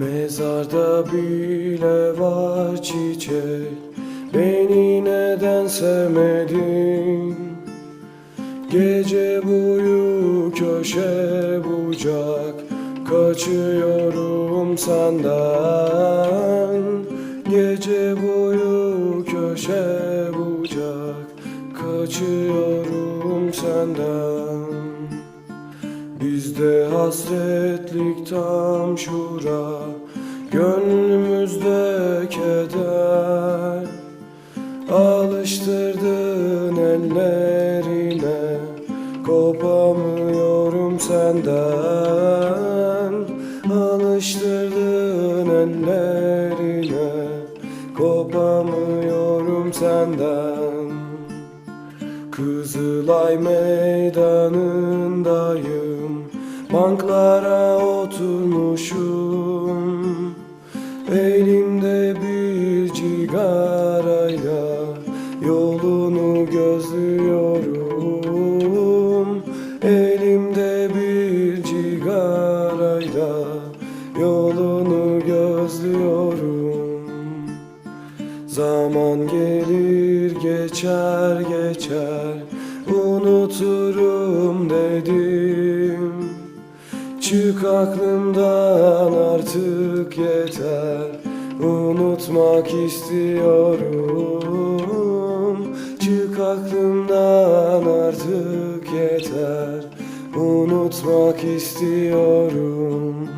Mezarda bile var çiçek. Beni neden sevmedin? Gece boyu köşe bucak. Kaçıyorum senden. Gece boyu köşe bucak. Kaçıyorum senden Bizde hasretlik tam şura Gönlümüzde keder. Alıştırdın ellerine Kopamıyorum senden. Alıştırdın ellerine Kopamıyorum senden. Kızılay meydanındayım Banklara oturmuşum. Elimde bir cigarayla Yolunu gözlüyorum. Elimde bir cigarayla Yolunu gözlüyorum. Zaman gelir geçer geçer. Unuturum dedim Çık aklımdan artık yeter. Unutmak istiyorum. Çık aklımdan artık yeter. Unutmak istiyorum